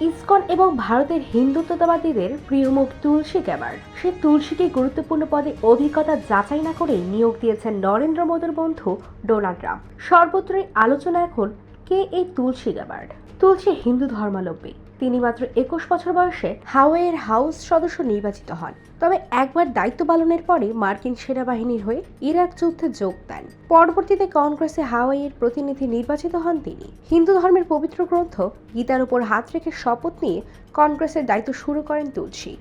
ISKCON এবং ভারতের হিন্দুত্ববাদীদের প্রিয় মুখ তুলসী গ্যাবার সে তুলসীকে গুরুত্বপূর্ণ পদে অভিজ্ঞতা যাচাই না করেই নিয়োগ দিয়েছেন নরেন্দ্র মোদীর বন্ধু ডোনাল্ড ট্রাম্প। সর্বত্রই আলোচনা এখন কে এই তুলসী গ্যাবার্ড তুলসী হিন্দু ধর্মাবলম্বী। তিনি মাত্র একুশ বছর বয়সে হাওয়াইয়ের হাউস সদস্য নির্বাচিত হন। তবে একবার দায়িত্ব পালনের পরে মার্কিন সেনাবাহিনীর হয়ে ইরাক যুদ্ধে যোগ দেন। পরবর্তীতে কংগ্রেসে হাওয়াইয়ের প্রতিনিধি নির্বাচিত হন তিনি। হিন্দু ধর্মের পবিত্র গ্রন্থ গীতার উপর হাত রেখে শপথ নিয়ে কংগ্রেসের দায়িত্ব শুরু করেন তুলসী।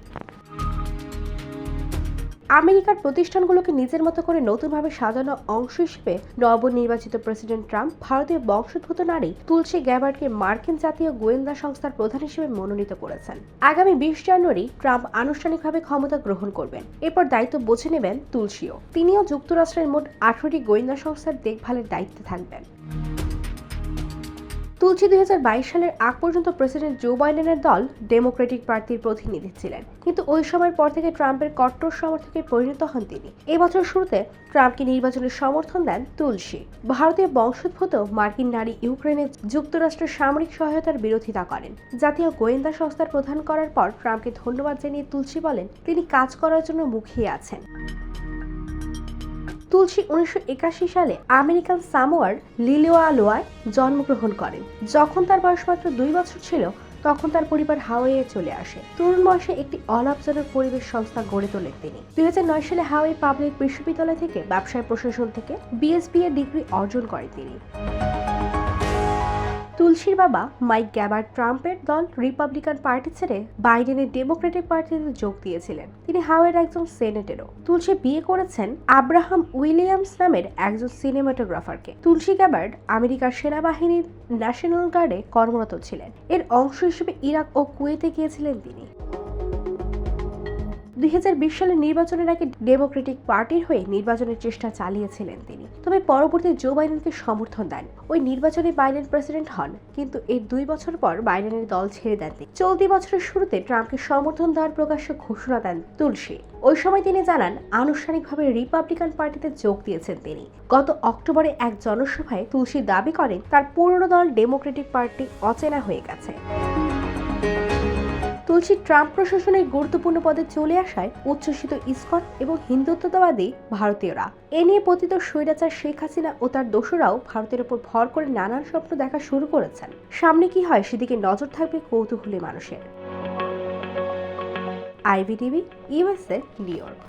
আমেরিকার প্রতিষ্ঠানগুলোকে নিজের মতো করে নতুনভাবে সাজানো অংশ হিসেবে নবনির্বাচিত প্রেসিডেন্ট ট্রাম্প ভারতীয় বংশোদ্ভূত নারী তুলসী গ্যাবার্ডকে মার্কিন জাতীয় গোয়েন্দা সংস্থার প্রধান হিসেবে মনোনীত করেছেন। আগামী বিশ জানুয়ারি ট্রাম্প আনুষ্ঠানিকভাবে ক্ষমতা গ্রহণ করবেন। এরপর দায়িত্ব বুঝে নেবেন তুলসীও। তিনিও যুক্তরাষ্ট্রের মোট আঠারোটি গোয়েন্দা সংস্থার দেখভালের দায়িত্বে থাকবেন। তুলসী দুই সালের আগ পর্যন্ত প্রেসিডেন্ট জো বাইডেনের দল ডেমোক্রেটিক পার্টির প্রতিনিধি ছিলেন। কিন্তু ওই সময়ের পর থেকে ট্রাম্পের কট্টর সমর্থকে পরিণত হন তিনি। এবছর শুরুতে ট্রাম্পকে নির্বাচনে সমর্থন দেন তুলসী। ভারতীয় বংশোদ্ভূত মার্কিন নারী ইউক্রেনে যুক্তরাষ্ট্রের সামরিক সহায়তার বিরোধিতা করেন। জাতীয় গোয়েন্দা সংস্থার প্রধান করার পর ট্রাম্পকে ধন্যবাদ জানিয়ে তুলসী বলেন, তিনি কাজ করার জন্য মুখিয়ে আছেন। তুলসী উনিশশো একাশি সালে আমেরিকান সামোয়ার লিলোয়ালোয়ায় জন্মগ্রহণ করেন। যখন তার বয়স মাত্র দুই বছর ছিল, তখন তার পরিবার হাওয়াইয়ে চলে আসে। তরুণ বয়সে একটি অলাভজনক পরিবেশ সংস্থা গড়ে তোলেন তিনি। দুই হাজার নয় সালে হাওয়াই পাবলিক বিশ্ববিদ্যালয় থেকে ব্যবসায় প্রশাসন থেকে বিএসবি এর ডিগ্রি অর্জন করেন তিনি। তুলসীর বাবা মাইক গ্যাবার ট্রাম্পের দল রিপাবলিকান পার্টি ছেড়ে বাইডেনের ডেমোক্রেটিক পার্টিতে যোগ দিয়েছিলেন। তিনি হাওয়ের একজন সেনেটেরও। তুলসী বিয়ে করেছেন আব্রাহাম উইলিয়ামস নামের একজন সিনেমাটোগ্রাফারকে। তুলসী গ্যাবার্ড আমেরিকার সেনাবাহিনীর ন্যাশনাল গার্ডে কর্মরত ছিলেন। এর অংশ হিসেবে ইরাক ও কুয়েতে গিয়েছিলেন তিনি। দুই সালের নির্বাচনের আগে ডেমোক্রেটিক পার্টির হয়ে নির্বাচনের চেষ্টা চালিয়েছিলেন তিনি। তবে পরবর্তী জো বাইডেনকে সমর্থন দেন। ওই নির্বাচনে বাইডেন প্রেসিডেন্ট হন, কিন্তু এর দুই বছর পর বাইডেনের দল ছেড়ে দেন তিনি। চলতি বছরের শুরুতে ট্রাম্পকে সমর্থন দেওয়ার প্রকাশ্য ঘোষণা দেন তুলসী। ওই সময় তিনি জানান, আনুষ্ঠানিকভাবে রিপাবলিকান পার্টিতে যোগ দিয়েছেন তিনি। গত অক্টোবরে এক জনসভায় তুলসী দাবি করেন, তার পুরনো দল ডেমোক্রেটিক পার্টি অচেনা হয়ে গেছে। তুলসী ট্রাম্প প্রশাসনের গুরুত্বপূর্ণ পদে চলে আসায় উচ্ছ্বসিত ইস্কন এবং হিন্দুত্ববাদী ভারতীয়রা। এ নিয়ে পতিত স্বৈরাচার শেখ হাসিনা ও তার দোষরাও ভারতের ওপর ভর করে নানান স্বপ্ন দেখা শুরু করেছেন। সামনে কি হয় সেদিকে নজর থাকবে কৌতূহলী মানুষের। IV TV USA New York.